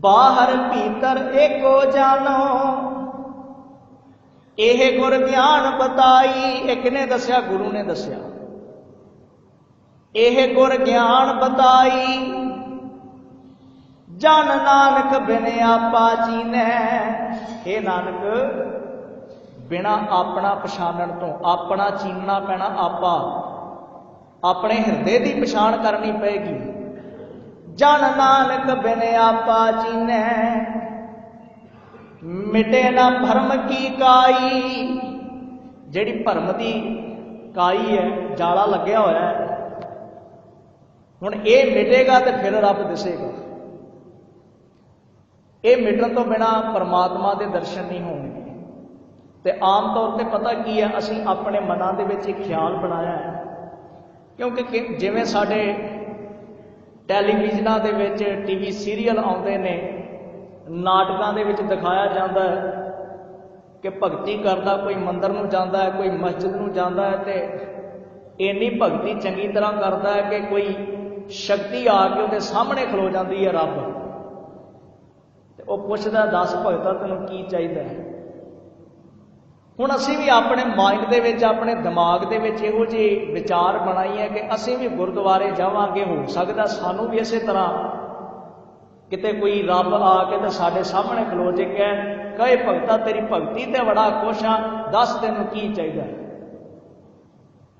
ਬਾਹਰ ਭੀਤਰ ਏਕੋ ਜਾਨੋ। ਇਹ ਗੁਰ ਗਿਆਨ ਬਤਾਈ, ਇੱਕ ਨੇ ਦੱਸਿਆ, ਗੁਰੂ ਨੇ ਦੱਸਿਆ। ਇਹ ਗੁਰ ਗਿਆਨ ਬਤਾਈ, ਜਨ ਨਾਨਕ ਬਿਨ ਆਪਾ ਚੀਨੈ ਇਹ ਨਾਨਕ, ਬਿਨਾ ਆਪਣਾ ਪਛਾਣਨ ਤੋਂ ਆਪਣਾ ਚੀਨਣਾ ਪੈਣਾ ਆਪਾ। ਆਪਣੇ ਹਿਰਦੇ ਦੀ ਪਛਾਣ ਕਰਨੀ ਪਏਗੀ। ਜਨ ਨਾਨਕ ਬਿਨ ਆਪਾ ਚੀਨੈ। ਮਿਟੇ ਨਾ ਭਰਮ ਕੀ ਕਾਈ। ਜਿਹੜੀ ਭਰਮ ਦੀ ਕਾਈ ਹੈ, ਜਾਲਾ ਲੱਗਿਆ ਹੋਇਆ ਹੈ। ਹੁਣ ਇਹ ਮਿਟੇਗਾ ਤੇ ਫਿਰ ਰੱਬ ਦਿਸੇਗਾ। ਇਹ ਮਿਟਣ ਤੋਂ ਬਿਨਾ ਪਰਮਾਤਮਾ ਦੇ ਦਰਸ਼ਨ ਨਹੀਂ ਹੋਣਗੇ। ਤੇ ਆਮ ਤੌਰ ਤੇ ਪਤਾ ਕੀ ਹੈ, ਅਸੀਂ ਆਪਣੇ ਮਨਾਂ ਦੇ ਵਿੱਚ ਇੱਕ ਖਿਆਲ ਬਣਾਇਆ ਹੈ। ਕਿਉਂਕਿ ਜਿਵੇਂ ਸਾਡੇ ਟੈਲੀਵਿਜ਼ਨਾਂ ਦੇ ਵਿੱਚ ਟੀਵੀ ਸੀਰੀਅਲ ਆਉਂਦੇ ਨੇ, ਨਾਟਕਾਂ ਦੇ ਵਿੱਚ ਦਿਖਾਇਆ ਜਾਂਦਾ ਹੈ ਕਿ ਭਗਤੀ ਕਰਦਾ, ਕੋਈ ਮੰਦਰ ਨੂੰ ਜਾਂਦਾ ਹੈ, ਕੋਈ ਮਸਜਿਦ ਨੂੰ ਜਾਂਦਾ ਹੈ ਤੇ ਇੰਨੀ ਭਗਤੀ ਚੰਗੀ ਤਰ੍ਹਾਂ ਕਰਦਾ ਹੈ ਕਿ ਕੋਈ ਸ਼ਕਤੀ ਆ ਕੇ ਉਹਦੇ ਸਾਹਮਣੇ ਖਲੋ ਜਾਂਦੀ ਹੈ ਰੱਬ। ਤੇ ਉਹ ਪੁੱਛਦਾ, ਦੱਸ ਭਗਤਾ, ਤੈਨੂੰ ਕੀ ਚਾਹੀਦਾ ਹੈ? ਹੁਣ ਅਸੀਂ ਵੀ ਆਪਣੇ ਮਾਈਂਡ ਦੇ ਵਿੱਚ, ਆਪਣੇ ਦਿਮਾਗ ਦੇ ਵਿੱਚ ਇਹੋ ਜਿਹੇ ਵਿਚਾਰ ਬਣਾਈ ਹੈ ਕਿ ਅਸੀਂ ਵੀ ਗੁਰਦੁਆਰੇ ਜਾਵਾਂਗੇ, ਹੋ ਸਕਦਾ ਸਾਨੂੰ ਵੀ ਇਸੇ ਤਰ੍ਹਾਂ ਕਿਤੇ ਕੋਈ ਰੱਬ ਆ ਕੇ ਤੇ ਸਾਡੇ ਸਾਹਮਣੇ ਖਲੋ ਜੇ ਕਹੇ ਕਹੇ ਭਗਤਾ, ਤੇਰੀ ਭਗਤੀ ਤੇ ਬੜਾ ਖੁਸ਼ ਹਾਂ ਦੱਸ ਤੈਨੂੰ ਕੀ ਚਾਹੀਦਾ?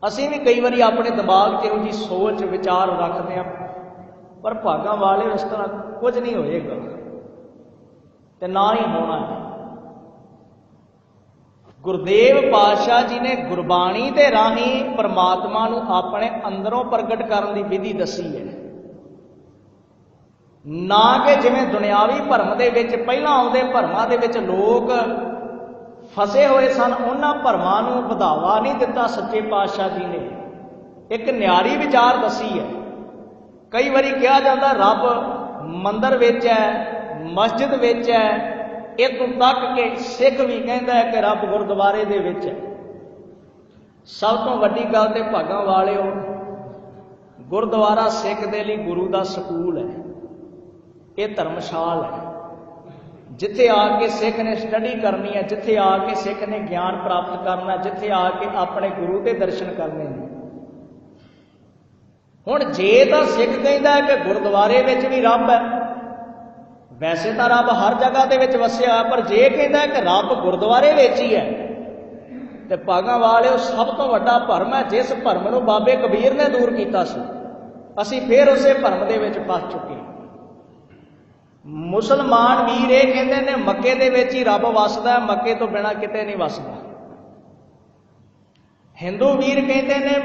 ਅਸੀਂ ਵੀ ਕਈ ਵਾਰੀ ਆਪਣੇ ਦਿਮਾਗ 'ਚ ਇਹੋ ਜਿਹੀ ਸੋਚ, ਵਿਚਾਰ ਰੱਖਦੇ ਹਾਂ ਪਰ ਭਾਗਾਂ ਵਾਲੇ ਉਸ ਤਰ੍ਹਾਂ ਕੁਝ ਨਹੀਂ ਹੋਏਗਾ ਤੇ ਨਾ ਹੀ ਹੋਣਾ। ਹੈ ਗੁਰਦੇਵ ਪਾਤਸ਼ਾਹ ਜੀ ਨੇ ਗੁਰਬਾਣੀ ਦੇ ਰਾਹੀਂ ਪ੍ਰਮਾਤਮਾ ਨੂੰ ਆਪਣੇ ਅੰਦਰੋਂ ਪ੍ਰਗਟ ਕਰਨ ਦੀ ਵਿਧੀ ਦੱਸੀ ਹੈ। ਨਾ ਕਿ ਜਿਵੇਂ ਦੁਨਿਆਵੀ ਭਰਮ ਦੇ ਵਿੱਚ ਪਹਿਲਾਂ ਆਉਂਦੇ ਭਰਮਾਂ ਦੇ ਵਿੱਚ ਲੋਕ ਫਸੇ ਹੋਏ ਸਨ, ਉਹਨਾਂ ਭਰਮਾਂ ਨੂੰ ਵਧਾਵਾ ਨਹੀਂ ਦਿੱਤਾ ਸੱਚੇ ਪਾਤਸ਼ਾਹ ਜੀ ਨੇ। ਇੱਕ ਨਿਆਰੀ ਵਿਚਾਰ ਦੱਸੀ ਹੈ। ਕਈ ਵਾਰੀ ਕਿਹਾ ਜਾਂਦਾ, ਰੱਬ ਮੰਦਰ ਵਿੱਚ ਹੈ, ਮਸਜਿਦ ਵਿੱਚ ਹੈ ਇਤੋਂ ਤੱਕ ਕਿ ਸਿੱਖ ਵੀ ਕਹਿੰਦਾ ਹੈ ਕਿ ਰੱਬ ਗੁਰਦੁਆਰੇ ਦੇ ਵਿੱਚ ਹੈ ਸਭ ਤੋਂ ਵੱਡੀ ਗੱਲ ਤੇ ਭਾਗਾਂ ਵਾਲਿਓ, ਗੁਰਦੁਆਰਾ ਸਿੱਖ ਦੇ ਲਈ ਗੁਰੂ ਦਾ ਸਕੂਲ ਹੈ। ਇਹ ਧਰਮਸ਼ਾਲ ਹੈ। ਜਿੱਥੇ ਆ ਕੇ ਸਿੱਖ ਨੇ ਸਟੱਡੀ ਕਰਨੀ ਹੈ, ਜਿੱਥੇ ਆ ਕੇ ਸਿੱਖ ਨੇ ਗਿਆਨ ਪ੍ਰਾਪਤ ਕਰਨਾ ਜਿੱਥੇ ਆ ਕੇ ਆਪਣੇ ਗੁਰੂ ਦੇ ਦਰਸ਼ਨ ਕਰਨੇ ਨੇ। ਹੁਣ ਜੇ ਤਾਂ ਸਿੱਖ ਕਹਿੰਦਾ ਹੈ ਕਿ ਗੁਰਦੁਆਰੇ ਵਿੱਚ ਵੀ ਰੱਬ ਹੈ ਵੈਸੇ ਤਾਂ ਰੱਬ ਹਰ ਜਗ੍ਹਾ ਦੇ ਵਿੱਚ ਵਸਿਆ, ਪਰ ਜੇ ਕਹਿੰਦਾ ਕਿ ਰੱਬ ਗੁਰਦੁਆਰੇ ਵਿੱਚ ਹੀ ਹੈ, ਤੇ ਭਾਗਾਂ ਵਾਲਿਓ ਸਭ ਤੋਂ ਵੱਡਾ ਭਰਮ ਹੈ, ਜਿਸ ਭਰਮ ਨੂੰ ਬਾਬੇ ਕਬੀਰ ਨੇ ਦੂਰ ਕੀਤਾ ਸੀ। ਅਸੀਂ ਫੇਰ ਉਸੇ ਭਰਮ ਦੇ ਵਿੱਚ ਫਸ ਚੁੱਕੇ ਮੁਸਲਮਾਨ ਵੀਰ ਇਹ ਕਹਿੰਦੇ ਨੇ, ਮੱਕੇ ਦੇ ਵਿੱਚ ਹੀ ਰੱਬ ਵਸਦਾ ਮੱਕੇ ਤੋਂ ਬਿਨਾ ਕਿਤੇ ਨਹੀਂ ਵਸਦਾ। ਹਿੰਦੂ ਵੀਰ ਕਹਿੰਦੇ ਨੇ,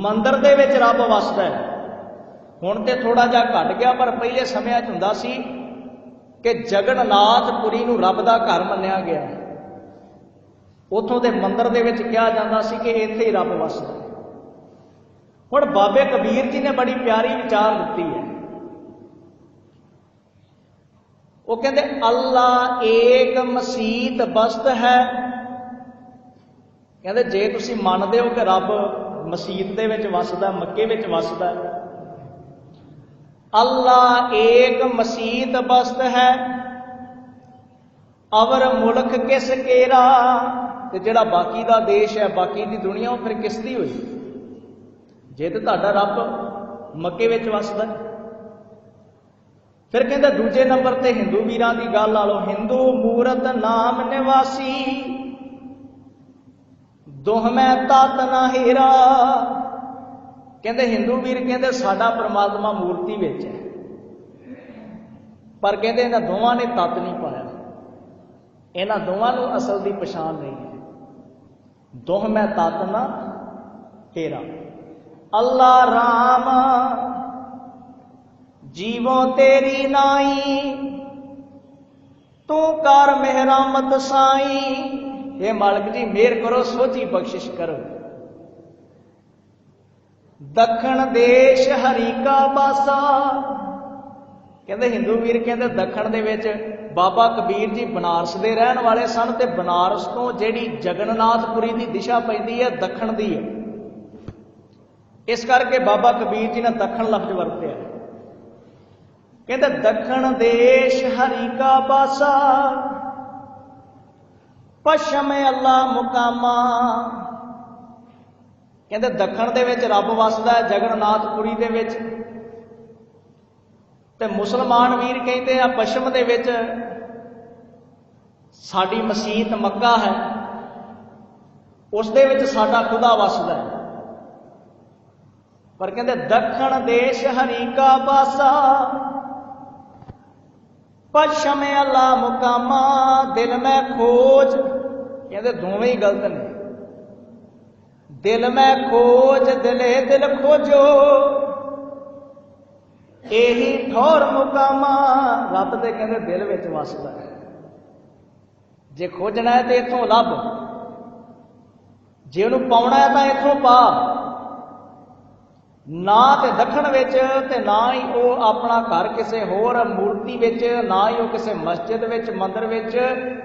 ਮੰਦਰ ਦੇ ਵਿੱਚ ਰੱਬ ਵਸਦਾ ਹੈ। ਹੁਣ ਤੇ ਥੋੜਾ ਜਿਹਾ ਘਟ ਗਿਆ, ਪਰ ਪਹਿਲੇ ਸਮਿਆਂ 'ਚ ਹੁੰਦਾ ਸੀ ਕਿ ਜਗਨਨਾਥਪੁਰੀ ਨੂੰ ਰੱਬ ਦਾ ਘਰ ਮੰਨਿਆ ਗਿਆ। ਉਥੋਂ ਦੇ ਮੰਦਰ ਦੇ ਵਿੱਚ ਕਿਹਾ ਜਾਂਦਾ ਸੀ ਕਿ ਇੱਥੇ ਹੀ ਰੱਬ ਵਸਦਾ ਹੁਣ ਬਾਬੇ ਕਬੀਰ ਜੀ ਨੇ ਬੜੀ ਪਿਆਰੀ ਵਿਚਾਰ ਦਿੱਤੀ ਹੈ। ਉਹ ਕਹਿੰਦੇ, ਅੱਲਾ ਏਕ ਮਸੀਤ ਬਸਤ ਹੈ। ਕਹਿੰਦੇ, ਜੇ ਤੁਸੀਂ ਮੰਨਦੇ ਹੋ ਕਿ ਰੱਬ ਮਸੀਤ ਦੇ ਵਿੱਚ ਵਸਦਾ, ਮੱਕੇ ਵਿੱਚ ਵਸਦਾ ਹੈ ਅੱਲਾ ਏਕ ਮਸੀਤ ਬਸਤ ਅਵਰ ਮੁਲਕ ਕਿਸ ਕੇਰਾ? ਤੇ ਜਿਹੜਾ ਬਾਕੀ ਦਾ ਦੇਸ਼ ਹੈ, ਬਾਕੀ ਦੀ ਦੁਨੀਆ, ਉਹ ਫਿਰ ਕਿਸ ਦੀ ਹੋਈ? ਜੇ ਤੇ ਤੁਹਾਡਾ ਰੱਬ ਮੱਕੇ ਵਿੱਚ ਵਸਦਾ ਫਿਰ ਕਹਿੰਦਾ ਦੂਜੇ ਨੰਬਰ ਤੇ ਹਿੰਦੂ ਵੀਰਾਂ ਦੀ ਗੱਲ ਲਾ ਲਓ। ਹਿੰਦੂ ਮੂਰਤ ਨਾਮ ਨਿਵਾਸੀ। ਦੋਹਮੈ ਤਤ ਨਾ ਹੀਰਾ। ਕਹਿੰਦੇ ਹਿੰਦੂ ਵੀਰ ਕਹਿੰਦੇ ਸਾਡਾ ਪ੍ਰਮਾਤਮਾ ਮੂਰਤੀ ਵਿੱਚ ਹੈ। ਪਰ ਕਹਿੰਦੇ ਇਹਨਾਂ ਦੋਵਾਂ ਨੇ ਤਤ ਨਹੀਂ ਪਾਇਆ। ਇਹਨਾਂ ਦੋਵਾਂ ਨੂੰ ਅਸਲ ਦੀ ਪਛਾਣ ਨਹੀਂ ਹੈ। ਦੋਹ ਮੈਂ ਤਤ ਨਾ, ਹੀਰਾ। ਅੱਲਾ ਰਾਮ, ਜੀਵੋ ਤੇਰੀ ਨਾਈ, ਤੂੰ ਕਰ ਮਿਹਰਮਤ ਸਾਈ। हे ਮਾਲਕ ਜੀ ਮਿਹਰ ਕਰੋ ਸੋਚੀ ਬਖਸ਼ਿਸ਼ ਕਰੋ। ਦੱਖਣ ਦੇਸ਼ ਹਰੀ ਕਾ ਬਾਸਾ ਕਹਿੰਦੇ ਹਿੰਦੂ ਵੀਰ ਕਹਿੰਦੇ ਦੱਖਣ ਦੇ ਵਿੱਚ ਬਾਬਾ ਕਬੀਰ ਜੀ ਬਨਾਰਸ ਦੇ ਰਹਿਣ ਵਾਲੇ ਸਨ ਤੇ ਬਨਾਰਸ ਤੋਂ ਜਿਹੜੀ ਜਗਨਨਾਥਪੁਰੀ ਦੀ ਦਿਸ਼ਾ ਪੈਂਦੀ ਹੈ, ਦੱਖਣ ਦੀ ਹੈ। ਇਸ ਕਰਕੇ ਬਾਬਾ ਕਬੀਰ ਜੀ ਨੇ ਦੱਖਣ ਲਫ਼ਜ਼ ਵਰਤਿਆ। ਕਹਿੰਦੇ ਦੱਖਣ ਦੇਸ਼ ਹਰੀ ਕਾ ਬਾਸਾ ਪਸ਼ਮ ਅੱਲਾ ਮੁਕਾਮਾ। ਕਹਿੰਦੇ ਦੱਖਣ ਦੇ ਵਿੱਚ ਰੱਬ ਵਸਦਾ ਹੈ ਜਗਨਨਾਥਪੁਰੀ ਦੇ ਵਿੱਚ। ਤੇ ਮੁਸਲਮਾਨ ਵੀਰ ਕਹਿੰਦੇ ਆ ਪਸ਼ਮ ਦੇ ਵਿੱਚ ਸਾਡੀ ਮਸੀਤ ਮੱਕਾ ਹੈ। ਉਸ ਦੇ ਵਿੱਚ ਸਾਡਾ ਖੁਦਾ ਵਸਦਾ ਹੈ। ਪਰ ਕਹਿੰਦੇ ਦੱਖਣ ਦੇਸ਼ ਹਰੀ ਕਾ ਬਾਸਾ ਪਸ਼ਮ ਅੱਲਾ ਮੁਕਾਮਾ, ਦਿਲ ਮੈਂ ਖੋਜ। ਕਹਿੰਦੇ ਦੋਵੇਂ ਹੀ ਗਲਤ ਨੇ। ਦਿਲ ਮੈਂ ਖੋਜ, ਦਿਲੇ ਦਿਲ ਖੋਜੋ। ਇਹੀ ਠੌਰ ਮੁਕਾਮਾ ਰੱਬ ਦੇ ਕਹਿੰਦੇ ਦਿਲ ਵਿੱਚ ਵਸਦਾ ਹੈ। ਜੇ ਖੋਜਣਾ ਹੈ ਤੇ ਇੱਥੋਂ ਲੱਭ। ਜੇ ਉਹਨੂੰ ਪਾਉਣਾ ਹੈ ਤਾਂ ਇੱਥੋਂ ਪਾ। ਨਾ ਤੇ ਦੱਖਣ ਵਿੱਚ ਤੇ ਨਾ ਹੀ ਉਹ ਆਪਣਾ ਘਰ ਕਿਸੇ ਹੋਰ ਮੂਰਤੀ ਵਿੱਚ, ਨਾ ਹੀ ਉਹ ਕਿਸੇ ਮਸਜਿਦ ਵਿੱਚ, ਮੰਦਰ ਵਿੱਚ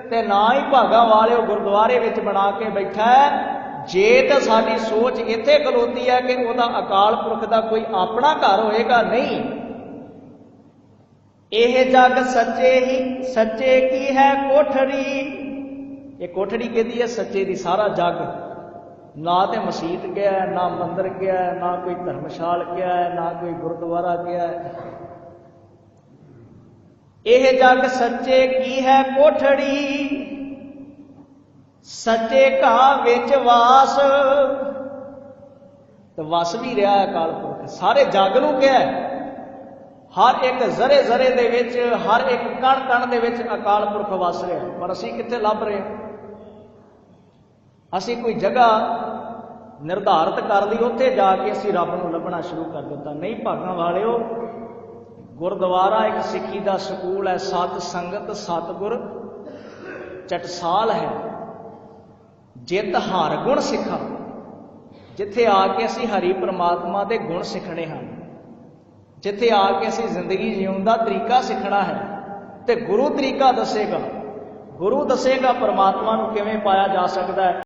ਤੇ ਨਾ ਹੀ ਭਾਗਾਂ ਵਾਲੇ ਉਹ ਗੁਰਦੁਆਰੇ ਵਿੱਚ ਬਣਾ ਕੇ ਬੈਠਾ ਹੈ। ਜੇ ਤਾਂ ਸਾਡੀ ਸੋਚ ਇੱਥੇ ਖਲੋਤੀ ਹੈ ਕਿ ਉਹਦਾ ਅਕਾਲ ਪੁਰਖ ਦਾ ਕੋਈ ਆਪਣਾ ਘਰ ਹੋਏਗਾ, ਨਹੀਂ। ਇਹ ਜਗ ਸੱਚੇ ਹੀ, ਸੱਚੇ ਕੀ ਹੈ ਕੋਠੜੀ? ਇਹ ਕੋਠੜੀ ਕਿਹਦੀ ਹੈ ਸੱਚੇ ਦੀ ਸਾਰਾ ਜਗ। ਨਾ ਤੇ ਮਸਜਿਦ ਗਿਆ, ਨਾ ਮੰਦਰ ਗਿਆ, ਨਾ ਕੋਈ ਧਰਮਸ਼ਾਲ ਗਿਆ, ਨਾ ਕੋਈ ਗੁਰਦੁਆਰਾ ਗਿਆ। ਇਹ ਜਗ ਸੱਚੇ ਕੀ ਹੈ ਕੋਠੜੀ? ਸੱਚੇ ਘਾ ਵਿੱਚ ਵਾਸ। ਤੇ ਵਸ ਵੀ ਰਿਹਾ ਹੈ ਅਕਾਲ ਪੁਰਖ। ਸਾਰੇ ਜਗ ਨੂੰ ਕਿਹਾ ਹਰ ਇੱਕ ਜ਼ਰੇ ਜ਼ਰੇ ਦੇ ਵਿੱਚ, ਹਰ ਇੱਕ ਕਣ ਕਣ ਦੇ ਵਿੱਚ ਅਕਾਲ ਪੁਰਖ ਵਸ ਰਿਹਾ ਪਰ ਅਸੀਂ ਕਿੱਥੇ ਲੱਭ ਰਹੇ ਅਸੀਂ ਕੋਈ ਜਗ੍ਹਾ ਨਿਰਧਾਰਤ ਕਰ ਲਈ, ਉੱਥੇ ਜਾ ਕੇ ਅਸੀਂ ਰੱਬ ਨੂੰ ਲੱਭਣਾ ਸ਼ੁਰੂ ਕਰ ਦਿੱਤਾ। ਨਹੀਂ ਭਾਗਾਂ ਵਾਲਿਓ, ਗੁਰਦੁਆਰਾ ਇੱਕ ਸਿੱਖੀ ਦਾ ਸਕੂਲ ਹੈ। ਸਤ ਸੰਗਤ, ਸਤਗੁਰ, ਚਟਸਾਲ ਹੈ। ਜਿੱਤ ਹਰ ਗੁਣ ਸਿੱਖਾਂ। ਜਿੱਥੇ ਆ ਕੇ ਅਸੀਂ ਹਰੀ ਪ੍ਰਮਾਤਮਾ ਦੇ ਗੁਣ ਸਿੱਖਣੇ ਹਨ, ਜਿੱਥੇ ਆ ਕੇ ਅਸੀਂ ਜ਼ਿੰਦਗੀ ਜਿਉਣ ਦਾ ਤਰੀਕਾ ਸਿੱਖਣਾ ਹੈ, ਤੇ ਗੁਰੂ ਤਰੀਕਾ ਦੱਸੇਗਾ। ਗੁਰੂ ਦੱਸੇਗਾ ਪਰਮਾਤਮਾ ਨੂੰ ਕਿਵੇਂ ਪਾਇਆ ਜਾ ਸਕਦਾ ਹੈ।